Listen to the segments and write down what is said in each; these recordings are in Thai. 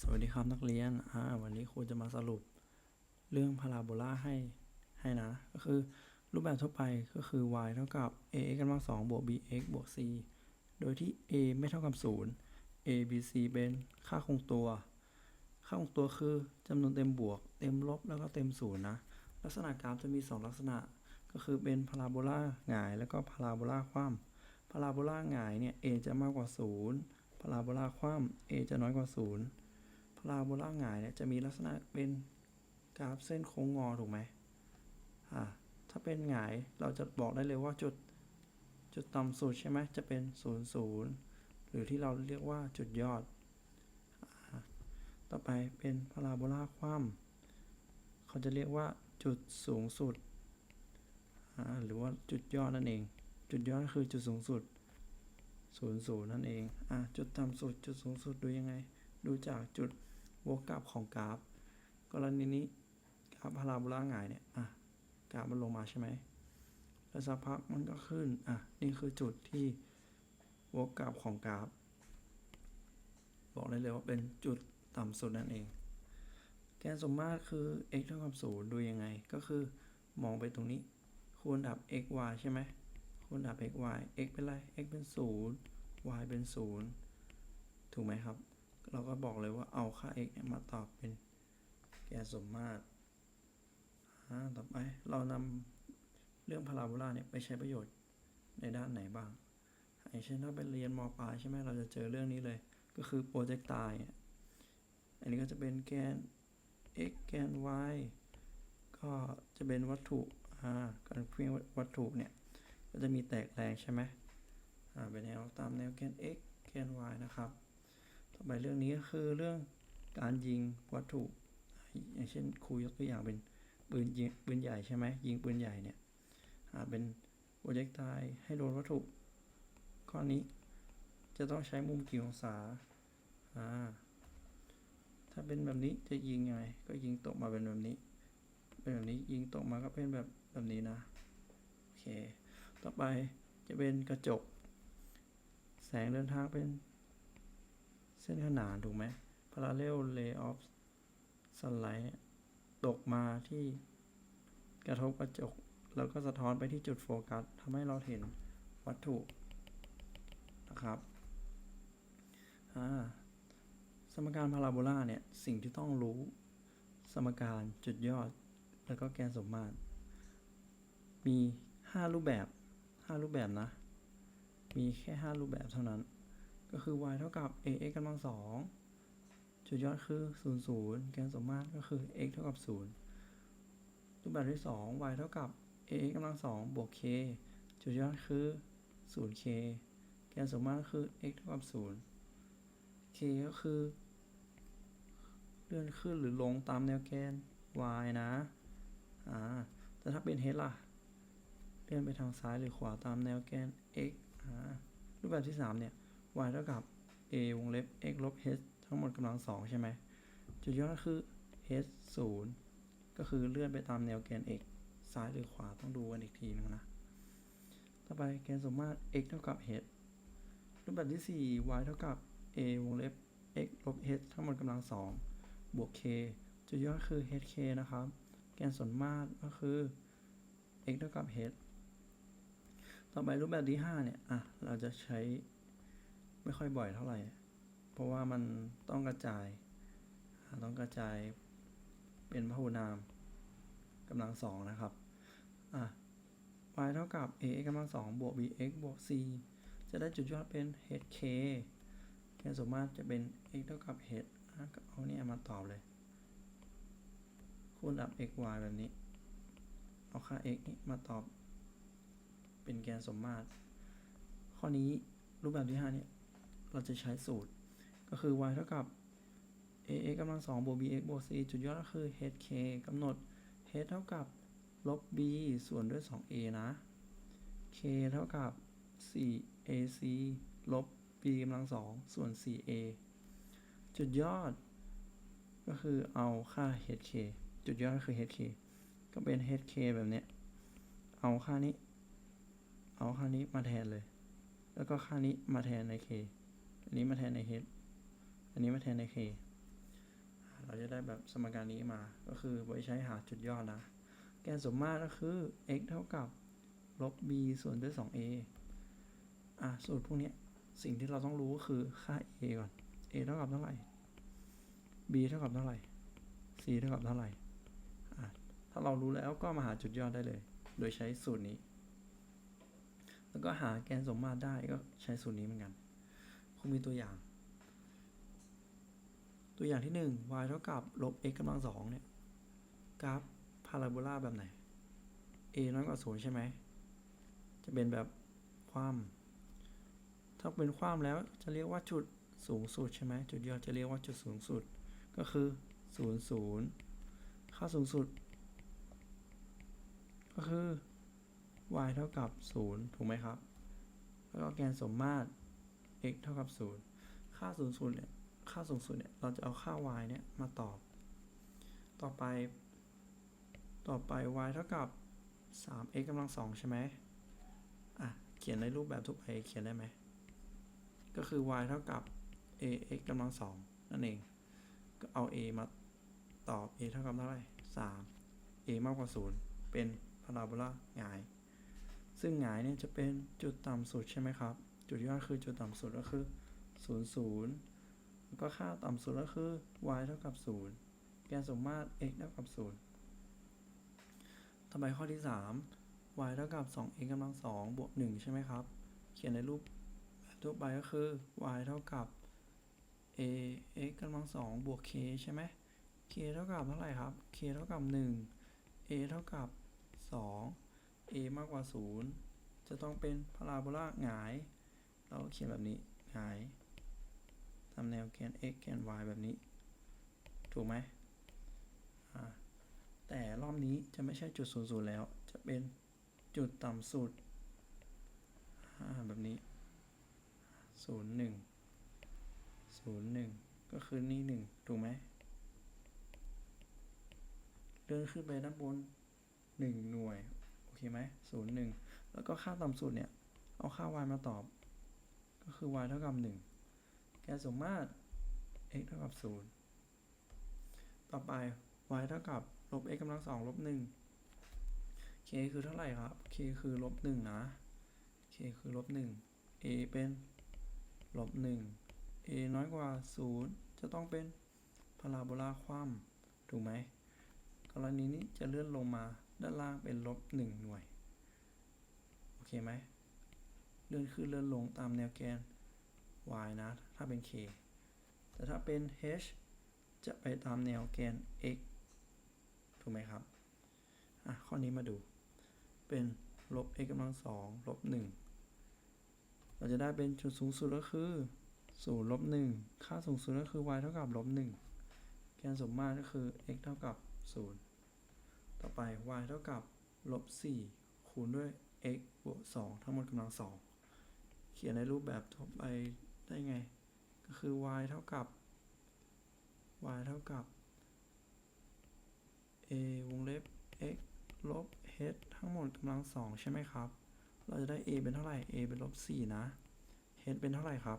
สวัสดีครับนักเรียน อ่า วันนี้ครูจะมาสรุปเรื่องพาราโบลาให้ให้นะ ก็คือรูปแบบทั่วไปก็คือ y เท่ากับ ax กำลังสองบวก bx บวก c โดยที่ a ไม่เท่ากับศูนย์ a b c เป็นค่าคงตัว ค่าคงตัวคือจำนวนเต็มบวก เต็มลบแล้วก็เต็มศูนย์นะ ลักษณะกราฟจะมี 2 ลักษณะ ก็คือเป็นพาราโบลาหงายแล้วก็พาราโบลาคว่ำพาราโบลาหงายเนี่ย a จะมากกว่า 0พาราโบลาคว่ำ a จะน้อยกว่า 0 พาราโบลาหงายเนี่ยจะมีลักษณะเป็นกราฟเส้นโค้งงอถูกไหมอ่าถ้าเป็นหงายเราจะบอกได้เลยว่าจุดจุดต่ำสุดใช่ไหมจะเป็น0 0หรือที่เราเรียกว่าจุดยอดอต่อไปเป็นพาราโบลาคว่ำเขาจะเรียกว่าจุดสูงสุด หรือว่าจุดยอดนั่นเอง จุดยอดคือจุดสูงสุด0 0นั่นเองอจุดต่ำสุดจุดสูงสุดดูยังไง ดูจากจุด วกกับของกราฟ กรณีนี้กราฟพาราโบลาหงายเนี่ยอะกราฟมันลงมาใช่ไหมแล้วสักพักมันก็ขึ้นอะนี่คือจุดที่วกกับของกราฟ บอกได้เลยว่าเป็นจุดต่ำสุดนั่นเอง แกนสมมาตรคือ x เท่ากับ0ดูยังไง ก็คือมองไปตรงนี้ คูณดับ x y ใช่ไหมคูณดับ x y x เป็นไร x เป็น 0 y เป็น 0 ถูกไหมครับ เราก็บอกเลยว่าเอาค่า x เนี่ยมาตอบเป็นแกนสมมาตรต่อไปเรานำเรื่องพาราโบลาเนี่ยไปใช้ประโยชน์ในด้านไหนบ้างอย่างเช่นถ้าไปเรียนมปลายใช่ไหมเราจะเจอเรื่องนี้เลย ก็คือโปรเจกต์ตายอันนี้ก็จะเป็นแกน x แกน y ก็จะเป็นวัตถุการเคลื่อนวัตถุเนี่ย ก็จะมีแตกแรงใช่ไหมเป็นแนวตามแนวแกน x แกน y นะครับ ต่อไปเรื่องนี้ก็คือเรื่องการยิงวัตถุ อย่างเช่นครูยกตัวอย่างเป็นปืนยิงปืนใหญ่ใช่ไหมยิงปืนใหญ่เนี่ยหาเป็นโปรเจกต์ตายให้โดนวัตถุข้อนี้จะต้องใช้มุมกี่องศาอ่าถ้าเป็นแบบนี้จะยิงยังไงก็ยิงตกมาเป็นแบบนี้เป็นแบบนี้ยิงตกมาก็เป็นแบบแบบนี้นะโอเค ต่อไปจะเป็นกระจก แสงเดินทางเป็น เส้นขนานถูกไหม parallel ray of sunlight เนี่ยตกมาที่กระทบกระจก แล้วก็สะท้อนไปที่จุดโฟกัสทำให้เราเห็นวัตถุนะครับอ่าสมการพาราโบลาเนี่ย สิ่งที่ต้องรู้ สมการจุดยอด แล้วก็แกนสมมาตร มี 5 รูปแบบ 5 รูปแบบนะ มีแค่ 5 รูปแบบเท่านั้น ก็คือ y เท่ากับ ax กำลังสองจุดยอดคือ 0 0 แกนสมมาตรก็คือ x เท่ากับ 0 รูปแบบที่ 2 y เท่ากับ ax กำลังสองบวก k จุดยอดคือ 0k แกนสมมาตรก็คือ x เท่ากับ 0 k ก็คือ เลื่อนขึ้นหรือลงตามแนวแกน y นะ อ่า แต่ถ้าเป็น h ล่ะ เลื่อนไปทางซ้ายหรือขวาตามแนวแกน x อ่า รูปแบบที่ 3 เนี่ย y เท่ากับ a วงเล็บ x ลบ h ทั้งหมดกำลังสองใช่ไหมจุดยอดก็คือ h 0ก็คือเลื่อนไปตามแนวแกน x ซ้ายหรือขวาต้องดูกันอีกทีนึงนะ ต่อไปแกนสมมาตร x เท่ากับ h รูปแบบที่ 4 y เท่ากับ a วงเล็บ x ลบ h ทั้งหมดกำลังสองบวก k จุดยอดคือ hk นะครับ แกนสมมาตรก็คือ x เท่ากับ h ต่อไปรูปแบบที่ 5 เนี่ย อะ เราจะใช้ ไม่ค่อยบ่อยเท่าไหร่ เพราะว่ามันต้องกระจาย ต้องกระจายเป็นพหุนามกำลังสองนะครับ อะ y เท่ากับ ax กำลังสองบวก bx บวก c จะได้จุดยอดเป็น hk แกนสมมาตรจะเป็น x เท่ากับ h ก็เอาเนี่ยมาตอบเลย คูณดับ x y แบบนี้ เอาค่า x นี่มาตอบ เป็นแกนสมมาตร ข้อนี้รูปแบบที่ 5 เนี่ย เราจะใช้สูตร ก็คือ y เท่ากับ ax กำลังสองบวก bx บวก c จุดยอดก็คือ hk กำหนด h เท่ากับลบ b ส่วนด้วย 2a นะ k เท่ากับ 4ac ลบ b กำลังสองส่วน 4a จุดยอด ก็คือเอาค่า hk จุดยอดก็คือ hk ก็เป็น hk แบบเนี้ย เอาค่านี้ เอาค่านี้มาแทนเลย แล้วก็ค่านี้มาแทนใน k อันนี้มาแทนใน h อันนี้มาแทนใน k เราจะได้แบบสมการนี้มา ก็คือไว้ใช้หาจุดยอดนะ แกนสมมาตรก็คือ x เท่ากับลบ b ส่วนด้วย 2a อะ สูตรพวกเนี้ยสิ่งที่เราต้องรู้ก็คือค่า a ก่อน a เท่ากับเท่าไหร่ b เท่ากับเท่าไหร่ c เท่ากับเท่าไหร่ อะ ถ้าเรารู้แล้วก็มาหาจุดยอดได้เลย โดยใช้สูตรนี้ แล้วก็หาแกนสมมาตรได้ก็ใช้สูตรนี้เหมือนกัน คงมีตัวอย่าง ตัวอย่างที่ 1 y เท่ากับลบ x กำลังสองเนี่ย กราฟพาราโบลาแบบไหน a น้อยกว่าศูนย์ใช่ไหม จะเป็นแบบความถ้าเป็นความแล้วจะเรียกว่าจุดสูงสุดใช่ไหมจุดยอดจะเรียกว่าจุดสูงสุด ก็คือ0 0ค่าสูงสุด ก็คือ y เท่ากับ 0 ถูกไหมครับ แล้วก็แกนสมมาตร x เท่ากับ 0 ค่าสูงสุดเนี่ย ค่าสูงสุดเนี่ย เราจะเอาค่า y เนี่ย มาตอบ ต่อไป ต่อไป y เท่ากับ 3x กำลังสองใช่ไหมอะ เขียนในรูปแบบทั่วไปเขียนได้ไหม ก็คือ y เท่ากับ ax กำลังสองนั่นเอง ก็เอา a มาตอบ a เท่ากับเท่าไหร่ 3 a มากกว่า 0 เป็นพาราโบลาหงาย ซึ่งหงายเนี่ยจะเป็นจุดต่ำสุดใช่ไหมครับ จุดยอดคือจุดต่ำสุดก็คือ0 0แล้วก็ค่าต่ำสุดก็คือ y เท่ากับ 0 แกนสมมาตร x เท่ากับ 0 ต่อไปข้อที่ 3 y เท่ากับ 2x กำลัง 2 บวก 1 ใช่ไหมครับ เขียนในรูปทั่วไปก็คือ y เท่ากับ a x กำลัง 2 บวก k ใช่ไหม k เท่ากับเท่าไหร่ครับ k เท่ากับ 1 a เท่ากับ 2 a มากกว่า 0 จะต้องเป็นพาราโบลาหงาย เราเขียนแบบนี้หายทำแนวแกน x แกน y แบบนี้ ถูกไหมแต่รอบนี้จะไม่ใช่จุดศูนย์ศูนย์แล้ว จะเป็นจุดต่ำสุดแบบนี้ศูนย์หนึ่งศูนย์หนึ่งก็คือนี่หนึ่งถูกไหมเดินขึ้นไปด้านบนหนึ่งหน่วย โอเคไหมศูนย์หนึ่งแล้วก็ค่าต่ำสุดเนี่ย เอาค่า y มาตอบ ก็คือ y เท่ากับหนึ่งแกนสมมาตร x เท่ากับศูนย์ต่อไป y เท่ากับลบ x กำลังสองลบหนึ่ง k คือเท่าไหร่ครับ k คือลบหนึ่งนะ k คือลบหนึ่ง a เป็นลบหนึ่ง a น้อยกว่าศูนย์จะต้องเป็นพาราโบลาคว่ำถูกไหมกรณีนี้จะเลื่อนลงมาด้านล่างเป็นลบหนึ่งหน่วย โอเคไหม เลื่อนขึ้นเลื่อนลงตามแนวแกน y นะ ถ้าเป็น k แต่ถ้าเป็น h จะไปตามแนวแกน x ถูกไหมครับ อะ ข้อนี้มาดู เป็นลบ x กำลังสองลบหนึ่งเราจะได้เป็นจุดสูงสุดก็คือศูนย์ลบหนึ่งค่าสูงสุดก็คือ y เท่ากับลบหนึ่งแกนสมมาตรก็คือ x เท่ากับศูนย์ต่อไป y เท่ากับลบสี่คูณด้วย x บวกสองทั้งหมดกำลังสอง เขียนในรูปแบบทั่วไปได้ไง ก็คือ y เท่ากับ y เท่ากับ a วงเล็บ x ลบ h ทั้งหมดกำลังสองใช่ไหมครับ เราจะได้ a เป็นเท่าไหร่ a เป็นลบสี่นะ h เป็นเท่าไหร่ครับ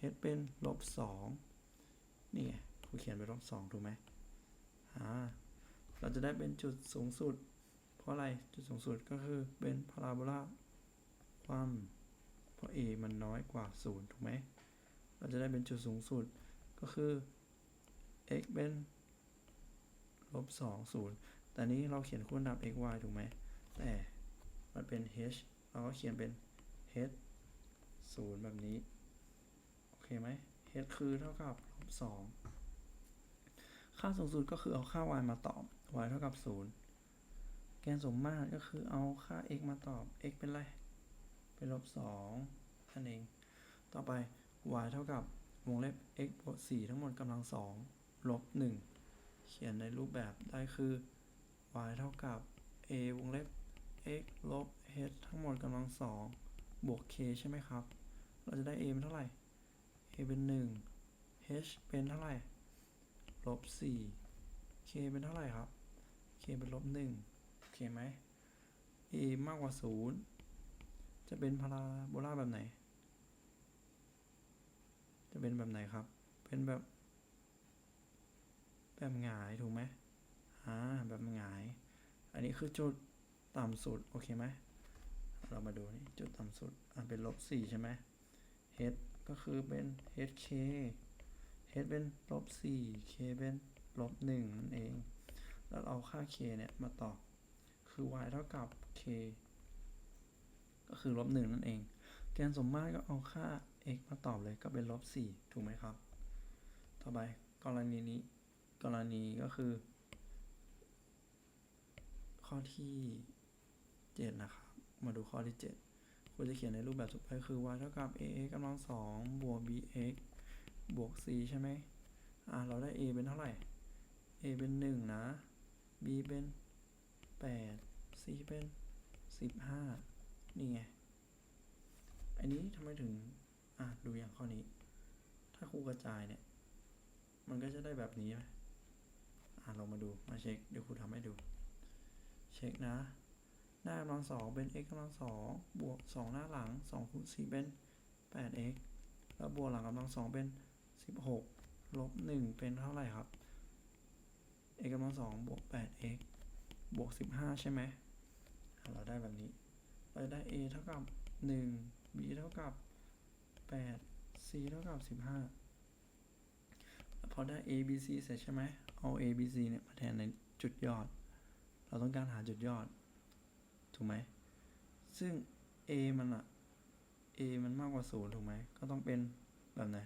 h เป็นลบสองนี่ไงครูเขียนเป็นลบสองถูกไหมอ่าเราจะได้เป็นจุดสูงสุด เพราะอะไร จุดสูงสุดก็คือเป็นพาราโบลาความ เพราะ a มันน้อยกว่าศูนย์ถูกไหม เราจะได้เป็นจุดสูงสุดก็คือ x เป็นลบสองศูนย์แต่นี้เราเขียนคูณดับ x y ถูกไหม แต่มันเป็น h เราก็เขียนเป็น h ศูนย์แบบนี้ โอเคไหม h คือเท่ากับลบสองค่าสูงสุดก็คือเอาค่า y มาตอบ y เท่ากับศูนย์แกนสมมาตรก็คือเอาค่า x มาตอบ x เป็นไร เป็นลบสองนั่นเอง ต่อไป y เท่ากับวงเล็บ x บวก4ทั้งหมดกำลังสองลบ1เขียนในรูปแบบได้คือ y เท่ากับ a วงเล็บ x ลบ h ทั้งหมดกำลังสองบวก k ใช่ไหมครับ เราจะได้ a เป็นเท่าไหร่ a เป็น 1 h เป็นเท่าไหร่ ลบ 4 k เป็นเท่าไหร่ครับ k เป็นลบ 1 โอเคไหม a มากกว่า 0 จะเป็นพาราโบลาแบบไหน จะเป็นแบบไหนครับ เป็นแบบ แบบหงายถูกไหมอ่าแบบหงาย อันนี้คือจุดต่ำสุด โอเคไหม เรามาดูนี่จุดต่ำสุด อ่าเป็นลบสี่ใช่ไหม h ก็คือเป็น hk h เป็นลบสี่ k เป็นลบหนึ่งนั่นเอง แล้วเอาค่า k เนี่ย มาตอบ คือ y เท่ากับ k ก็คือลบหนึ่งนั่นเอง แกนสมมาตรก็เอาค่า x มาตอบเลยก็เป็นลบสี่ถูกไหมครับ ต่อไปกรณีนี้ กรณีก็คือ ข้อที่เจ็ดนะครับ มาดูข้อที่เจ็ดคุณจะเขียนในรูปแบบสุดไปคือ y เท่ากับ ax กำลังสองบวก bx บวก c ใช่ไหมอะเราได้ a เป็นเท่าไหร่ a เป็นหนึ่งนะ b เป็นแปด c เป็นสิบห้า นี่ไง อันนี้ทำไมถึง อะ ดูอย่างข้อนี้ ถ้าครูกระจายเนี่ย มันก็จะได้แบบนี้ไหมอะเรามาดู มาเช็ค เดี๋ยวครูทำให้ดู เช็คนะ หน้ากำลังสองเป็น x กำลังสองบวกสองหน้าหลังสองคูณสี่เป็นแปด x แล้วบวกหลังกำลังสองเป็นสิบหกลบหนึ่งเป็นเท่าไหร่ครับ x กำลังสองบวกแปด x บวกสิบห้าใช่ไหม เราได้แบบนี้ เราจะได้ a เท่ากับหนึ่ง b เท่ากับแปด c เท่ากับสิบห้าพอได้ a b c เสร็จใช่ไหมเอา a b c เนี่ยมาแทนในจุดยอด เราต้องการหาจุดยอด ถูกไหม ซึ่ง a มันอะ a มันมากกว่าศูนย์ถูกไหม ก็ต้องเป็นแบบไหน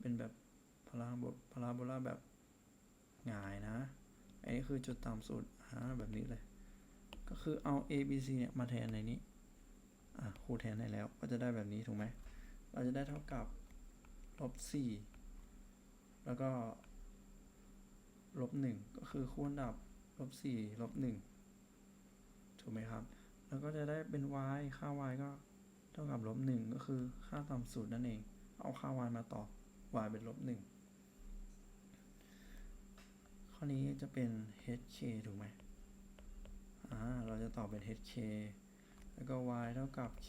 เป็นแบบพาราโบพาราโบลาแบบหงายนะ อันนี้คือจุดต่ำสุดอ่าแบบนี้เลย ก็คือเอา a b c เนี่ย มาแทนในนี้ อะครูแทนให้แล้วก็จะได้แบบนี้ถูกไหมเราจะได้เท่ากับลบสี่แล้วก็ลบหนึ่งก็คือคูณดับลบสี่ลบหนึ่งถูกไหมครับ แล้วก็จะได้เป็น y ค่า y ก็เท่ากับลบหนึ่งก็คือค่าต่ำสุดนั่นเอง เอาค่า y มาต่อ y เป็นลบหนึ่งข้อนี้จะเป็น hk ถูกไหมอ่าเราจะตอบเป็น hk แล้วก็ y เท่ากับ k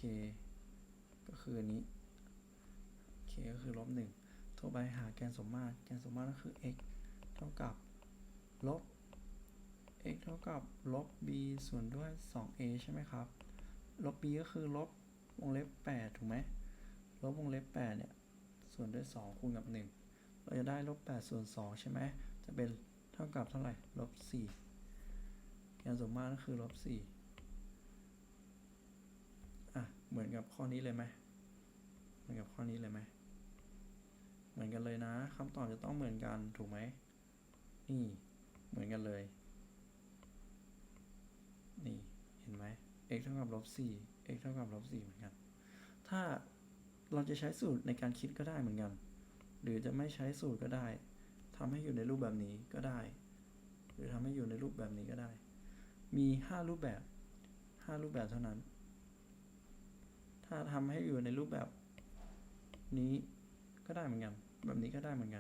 ก็คืออันนี้ k ก็คือลบหนึ่งโทรไปหาแกนสมมาตร แกนสมมาตรก็คือ x เท่ากับลบ x เท่ากับลบ b ส่วนด้วย 2a ใช่ไหมครับ ลบ b ก็คือลบวงเล็บ 8 ถูกไหม ลบวงเล็บ 8 เนี่ย ส่วนด้วย 2 คูณกับ 1 เราจะได้ลบ 8 ส่วน 2 ใช่ไหม จะเป็นเท่ากับเท่าไหร่ ลบ 4 แกนสมมาตรก็คือลบ4อ่ เหมือนกับข้อนี้เลยไหมเหมือนกับข้อนี้เลยไหมเหมือนกันเลยนะคำตอบจะต้องเหมือนกันถูกไหมนี่เหมือนกันเลย นี่เห็นไหม x เท่ากับลบสี่ x เท่ากับลบสี่เหมือนกัน ถ้าเราจะใช้สูตรในการคิดก็ได้เหมือนกัน หรือจะไม่ใช้สูตรก็ได้ทำให้อยู่ในรูปแบบนี้ก็ได้ หรือทำให้อยู่ในรูปแบบนี้ก็ได้ มีห้ารูปแบบห้ารูปแบบเท่านั้น ถ้าทำให้อยู่ในรูปแบบนี้ก็ได้เหมือนกัน แบบนี้ก็ได้เหมือนกัน